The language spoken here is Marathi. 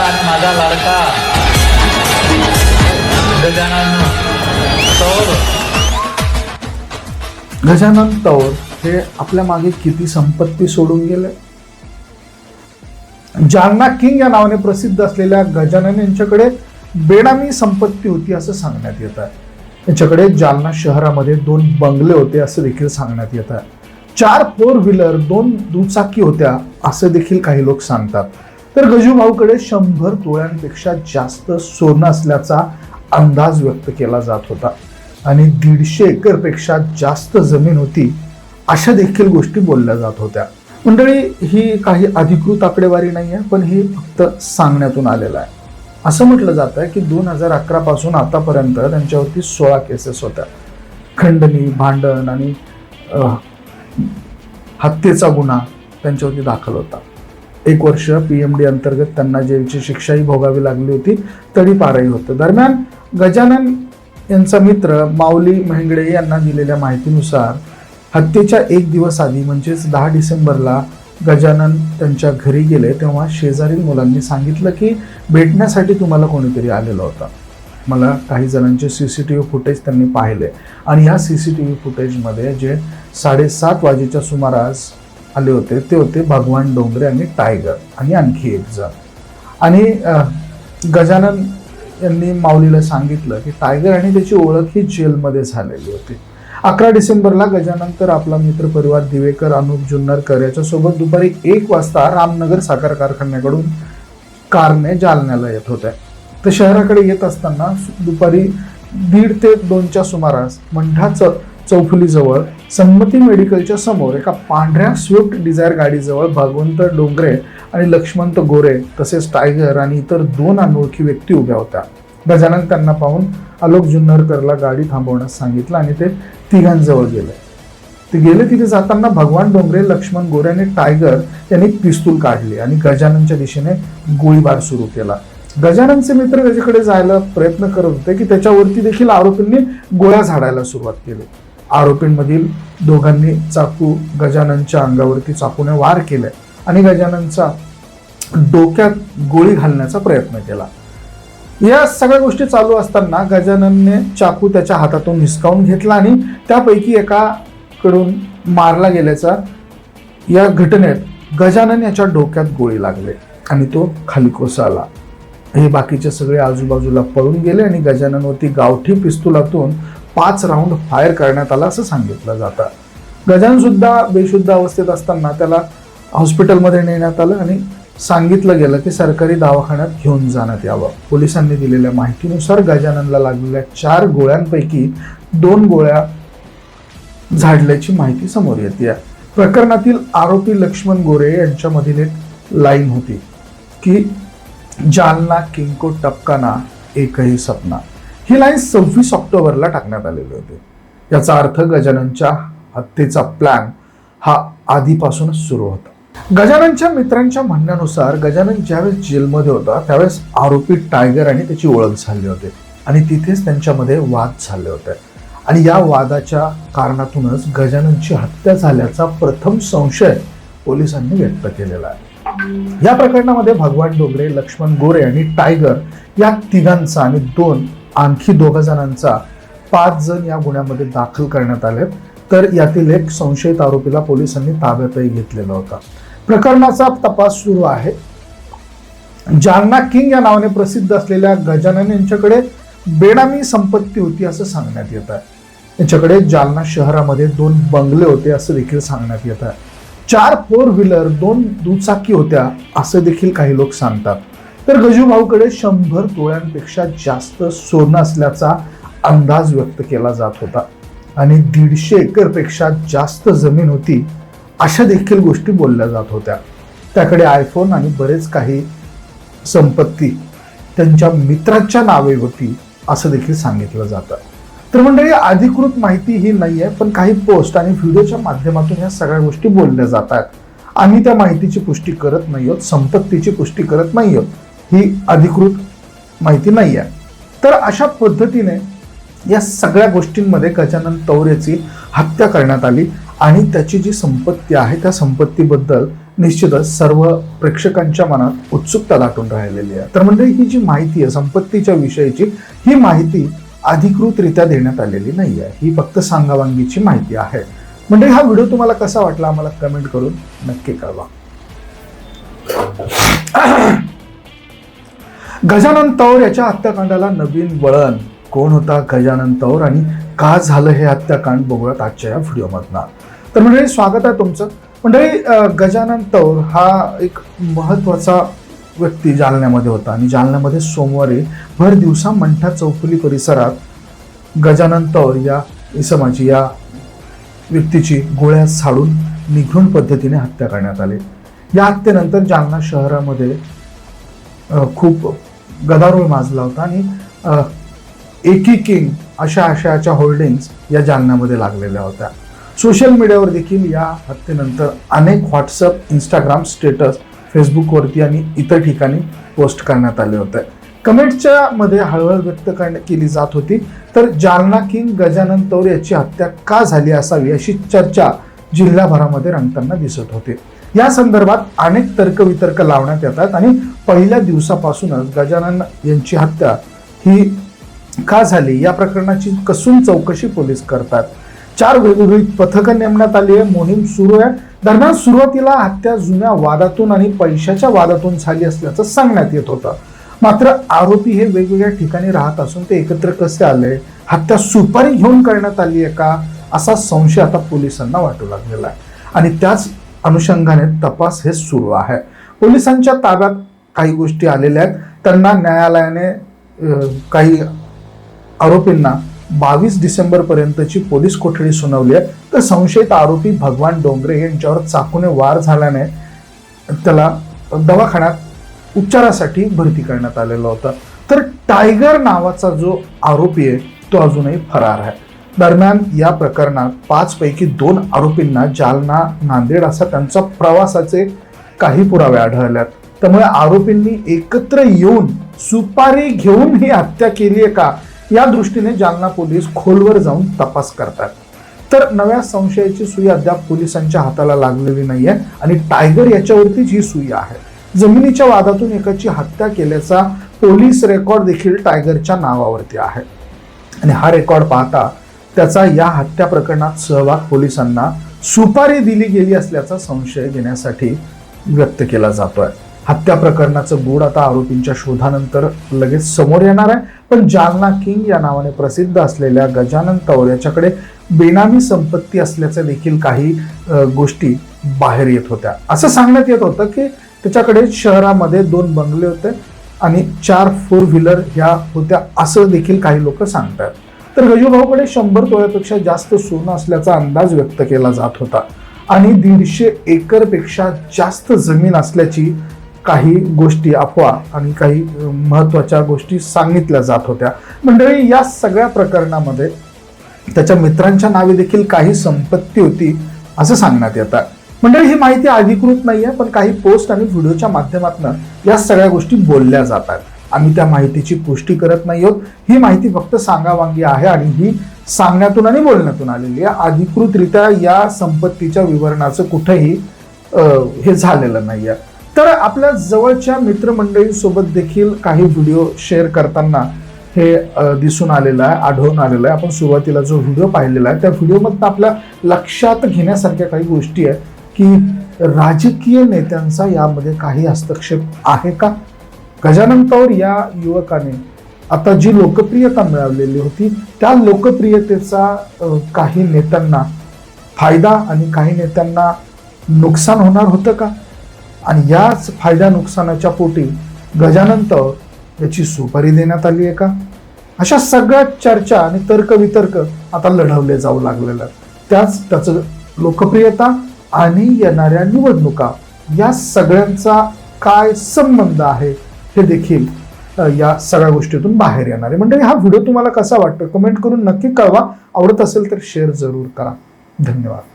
आणि माझा लाडका. गजानन तौर. गजानन तौर हे आपल्या मागे किती संपत्ती सोडून गेले? जालना किंग या नावाने प्रसिद्ध असलेल्या गजानन यांच्याकडे बेनामी संपत्ती होती असं सांगण्यात येत आहे. यांच्याकडे जालना शहरामध्ये दोन बंगले होते असं देखील सांगण्यात येत आहे. चार फोर व्हीलर दोन दुचाकी होत्या असं देखील काही लोक सांगतात. तर गजूभाऊकडे शंभर तोळ्यांपेक्षा जास्त सोनं असल्याचा अंदाज व्यक्त केला जात होता. आणि दीडशे एकरपेक्षा जास्त जमीन होती अशा देखील गोष्टी बोलल्या जात होत्या. मंडळी ही काही अधिकृत आकडेवारी नाही आहे पण ही फक्त सांगण्यातून आलेलं आहे. असं म्हटलं जात आहे की दोन हजार अकरा पासून आतापर्यंत त्यांच्यावरती सोळा केसेस होत्या. खंडणी भांडण आणि हत्येचा गुन्हा त्यांच्यावरती दाखल होता. एक वर्ष पी एम डी अंतर्गत त्यांना जेलची शिक्षाही भोगावी लागली होती तरी पारही होतं. दरम्यान गजानन यांचा मित्र माऊली मेहंगडे यांना दिलेल्या माहितीनुसार हत्येच्या एक दिवस आधी म्हणजेच दहा डिसेंबरला गजानन त्यांच्या घरी गेले तेव्हा शेजारील मुलांनी सांगितलं की भेटण्यासाठी तुम्हाला कोणीतरी आलेलं होतं. मला काही जणांचे C C T V footage त्यांनी पाहिले. आणि ह्या सी सी टी व्ही फुटेजमध्ये जे साडेसात वाजेच्या सुमारास आले होते ते होते भगवान डोंगरे आणि टायगर आणि आणखी एक जण. आणि गजानन यांनी माऊलीला सांगितलं की टायगर आणि त्याची ओळख ही जेलमध्ये झालेली होती. अकरा डिसेंबरला गजानन तर आपला मित्र परिवार दिवेकर अनुप जुन्नरकर याच्यासोबत दुपारी एक वाजता रामनगर साखर कारखान्याकडून कारने जालन्याला येत होत्या. तर शहराकडे येत असताना दुपारी दीड ते दोनच्या सुमारास मंठाचं चौफुलीजवळ संमती मेडिकलच्या समोर एका पांढऱ्या स्विफ्ट डिझायर गाडीजवळ भगवंत डोंगरे आणि लक्ष्मंत गोरे तसेच टायगर आणि इतर दोन अनोळखी व्यक्ती उभ्या होत्या. गजानन त्यांना पाहून आलोक जुन्नरकरला गाडी थांबवण्यास सांगितलं आणि ते तिघांजवळ गेले. ते गेले तिथे जाताना भगवान डोंगरे लक्ष्मण गोरे आणि टायगर यांनी पिस्तूल काढली आणि गजाननच्या दिशेने गोळीबार सुरू केला. गजाननचे मित्र त्याच्याकडे जायला प्रयत्न करत होते की त्याच्यावरती देखील आरोपींनी गोळ्या झाडायला सुरुवात केली. आरोपींमधील दोघांनी चाकू गजाननच्या अंगावरती चाकूने वार केले आणि गजाननचा डोक्यात गोळी घालण्याचा प्रयत्न केला. या सगळ्या गोष्टी चालू असताना गजाननने चाकू त्याच्या हातातून हिसकावून घेतला आणि त्यापैकी एकाकडून मारला गेल्याचा या घटनेत गजानन याच्या डोक्यात गोळी लागले आणि तो खाली कोसळला. हे बाकीचे सगळे आजूबाजूला पळून गेले आणि गजाननवरती गावठी पिस्तुलातून पाच राऊंड फायर करण्यात आला असं सांगितलं जातं. गजानन सुद्धा बेशुद्ध अवस्थेत असताना त्याला हॉस्पिटलमध्ये नेण्यात आलं आणि सांगितलं गेलं की सरकारी दवाखान्यात घेऊन जाण्यात यावं. पोलिसांनी दिलेल्या माहितीनुसार गजाननला लागलेल्या चार गोळ्यांपैकी दोन गोळ्या झाडल्याची माहिती समोर येते. प्रकरणातील आरोपी लक्ष्मण गोरे यांच्यामधील एक लाईन होती की जालना किंको टपकाना एकही सपना. ही लाईन सव्वीस ऑक्टोबरला टाकण्यात आलेली होती. याचा अर्थ गजाननच्या हत्येचा प्लॅन हा आधीपासूनच सुरू होता. गजाननच्या मित्रांच्या म्हणण्यानुसार गजानन ज्यावेळेस जेलमध्ये होता त्यावेळेस आरोपी टायगर आणि त्याची ओळख झाली होती. आणि तिथेच त्यांच्यामध्ये वाद झाले होते. आणि या वादाच्या कारणातूनच गजाननची हत्या झाल्याचा प्रथम संशय पोलिसांनी व्यक्त केलेला आहे. या प्रकरणामध्ये भगवान डोंगरे लक्ष्मण गोरे आणि टायगर या तिघांचा आणि दोन आणखी दोघा जणांचा पाच जण या गुन्ह्यामध्ये दाखल करण्यात आले. तर यातील एक संशयित आरोपीला पोलिसांनी ताब्यातही घेतलेला होता. प्रकरणाचा तपास सुरू आहे. जालना किंग या नावाने प्रसिद्ध असलेल्या गजानन यांच्याकडे बेनामी संपत्ती होती असं सांगण्यात येत आहे. यांच्याकडे जालना शहरामध्ये दोन बंगले होते असं देखील सांगण्यात येत आहे. चार फोर व्हीलर दोन दुचाकी होत्या असं देखील काही लोक सांगतात. तर गजूभाऊकडे शंभर तोळ्यांपेक्षा जास्त सोनं असल्याचा अंदाज व्यक्त केला जात होता. आणि दीडशे एकरपेक्षा जास्त जमीन होती अशा देखील गोष्टी बोलल्या जात होत्या. त्याकडे आयफोन आणि बरेच काही संपत्ती त्यांच्या मित्राच्या नावे होती असं देखील सांगितलं जातं. तर मंडळी अधिकृत माहिती ही नाही आहे पण काही पोस्ट आणि व्हिडिओच्या माध्यमातून या सगळ्या गोष्टी बोलल्या जातात. आम्ही त्या माहितीची पुष्टी करत नाही आहोत संपत्तीची पुष्टी करत नाही आहोत. ही अधिकृत माहिती नाही आहे तर अशा पद्धतीने या सगळ्या गोष्टींमध्ये गजानन तौरेची हत्या करण्यात आली आणि त्याची जी संपत्ती आहे त्या संपत्तीबद्दल निश्चितच सर्व प्रेक्षकांच्या मनात उत्सुकता दाटून राहिलेली आहे. तर म्हणजे ही जी माहिती आहे संपत्तीच्या विषयीची ही माहिती अधिकृतरित्या देण्यात आलेली नाही आहे ही फक्त सांगावांगीची माहिती आहे. म्हणजे हा व्हिडिओ तुम्हाला कसा वाटला आम्हाला कमेंट करून नक्की कळवा. गजानन तौर याच्या हत्याकांडाला नवीन वळण. कोण होता गजानन तौर आणि का झालं हे हत्याकांड बघूयात आजच्या या व्हिडिओमधनं तर मंडळी स्वागत आहे तुमचं. मंडळी गजानन तौर हा एक महत्त्वाचा व्यक्ती जालन्यामध्ये होता आणि जालन्यामध्ये सोमवारी भर दिवसा मंठा चौफुली परिसरात गजानन तौर या इसमाची या व्यक्तीची गोळ्या झाडून निघून पद्धतीने हत्या करण्यात आली. या हत्येनंतर जालना शहरामध्ये खूप गदारोळ माजला होता आणि एकी किंग अशा आशयाच्या होल्डिंग्स या जालन्यामध्ये लागलेल्या होत्या. सोशल मीडियावर देखील या हत्येनंतर अनेक व्हॉट्सअप इंस्टाग्राम स्टेटस फेसबुकवरती आणि इतर ठिकाणी पोस्ट करण्यात आले होते. कमेंटच्या मध्ये हळहळ व्यक्त करण्या केली जात होती. तर जालना किंग गजानन तौर याची हत्या का झाली असावी अशी चर्चा जिल्हाभरामध्ये रंगताना दिसत होते. या संदर्भात अनेक तर्कवितर्क लावण्यात येतात आणि पहिल्या दिवसापासूनच गजानन यांची हत्या ही का झाली? या प्रकरणाची कसून चौकशी पोलीस करतात? चार वेगवेगळी पथकं नेमण्यात आली आहे मोहीम सुरू आहे. दरम्यान सुरुवातीला हत्या जुन्या वादातून आणि पैशाच्या वादातून झाली असल्याचं सांगण्यात येत होतं. मात्र आरोपी हे वेगवेगळ्या ठिकाणी राहत असून ते एकत्र कसे आले? हत्या सुपारी घेऊन करण्यात आली आहे का? असा संशय आता पोलिसांना वाटू लागलेला आहे. आणि त्याच अनुषंगाने तपास हे सुरू आहे. पोलिसांच्या ताब्यात काही गोष्टी आलेल्या आहेत. त्यांना न्यायालयाने काही आरोपींना बावीस डिसेंबरपर्यंतची पोलीस कोठडी सुनावली आहे. तर संशयित आरोपी भगवान डोंगरे यांच्यावर चाकूने वार झाल्याने त्याला दवाखान्यात उपचारासाठी भरती करण्यात आलेलं होतं. तर टायगर नावाचा जो आरोपी आहे तो अजूनही फरार आहे. दरम्यान या प्रकरणात पाचपैकी दोन आरोपींना जालना नांदेड असा त्यांचा प्रवासाचे काही पुरावे आढळल्यात. त्यामुळे आरोपींनी एकत्र येऊन सुपारी घेऊन ही हत्या केली आहे का? या दृष्टीने जालना पोलीस खोलवर जाऊन तपास करतात. तर नव्या संशयाची सुई अद्याप पोलिसांच्या हाताला लागलेली नाहीये आणि टायगर याच्यावरतीच ही सुई आहे. जमिनीच्या वादातून एकाची हत्या केल्याचा पोलीस रेकॉर्ड देखील टायगरच्या नावावरती आहे. आणि हा रेकॉर्ड पाहता त्याचा या हत्या प्रकरणात सहभाग पोलिसांना सुपारी दिली गेली असल्याचा संशय घेण्यासाठी व्यक्त केला जातोय. हत्या प्रकरणाचं गूढ आता आरोपींच्या शोधानंतर लगेच समोर येणार आहे. पण जालना किंग या नावाने प्रसिद्ध असलेल्या गजानन तौर याच्याकडे बेनामी संपत्ती असल्याच्या देखील काही गोष्टी बाहेर येत होत्या. असं सांगण्यात येत होतं की त्याच्याकडे शहरामध्ये दोन बंगले होते आणि चार फोर व्हीलर ह्या होत्या असं देखील काही लोक सांगतात. तर गजूभाऊकडे शंभर तोळ्यापेक्षा जास्त सोनं असल्याचा अंदाज व्यक्त केला जात होता. आणि दीडशे एकरपेक्षा जास्त जमीन असल्याची काही गोष्टी अफवा आणि काही महत्त्वाच्या महत्त्वाच्या गोष्टी सांगितल्या जात होत्या. मंडळी या सगळ्या प्रकरणामध्ये त्याच्या मित्रांच्या नावे देखील काही संपत्ती होती असं सांगण्यात येतं मंडळी ही माहिती अधिकृत नाही आहे पण काही पोस्ट आणि व्हिडिओच्या माध्यमातून या सगळ्या गोष्टी बोलल्या जातात आम्ही त्या माहितीची पुष्टी करत नाही आहोत. ही माहिती फक्त सांगावांगी आहे आणि ही सांगण्यातून आणि बोलण्यातून आलेली आहे. अधिकृतरित्या या संपत्तीच्या विवरणाचं कुठंही हे झालेलं नाही आहे तर आपल्या जवळच्या मित्रमंडळींसोबत देखील काही व्हिडिओ शेअर करताना हे दिसून आलेलं आहे आढळून आलेलं आहे. आपण सुरुवातीला जो व्हिडिओ पाहिलेला आहे त्या व्हिडिओमधनं आपल्या लक्षात घेण्यासारख्या काही गोष्टी आहेत की राजकीय नेत्यांचा यामध्ये काही हस्तक्षेप आहे का? गजानन कौर या युवकाने आता जी लोकप्रियता मिळवलेली होती त्या लोकप्रियतेचा काही नेत्यांना फायदा आणि काही नेत्यांना नुकसान होणार होतं का? आणि याच फायदा नुकसानाच्या पोटी गजानन तौर याची सुपारी देण्यात आली आहे का? अशा सगळ्या चर्चा आणि तर्कवितर्क आता लढवले जाऊ लागलेलं त्याच त्याचं लोकप्रियता आणि येणाऱ्या निवडणुका या सगळ्यांचा काय संबंध आहे? हे देखील या सगळ्या गोष्टीतून बाहेर येणार आहे. म्हणजे हा व्हिडिओ तुम्हाला कसा वाटतो? कमेंट करून नक्की कळवा. आवडत असेल तर शेअर जरूर करा. धन्यवाद.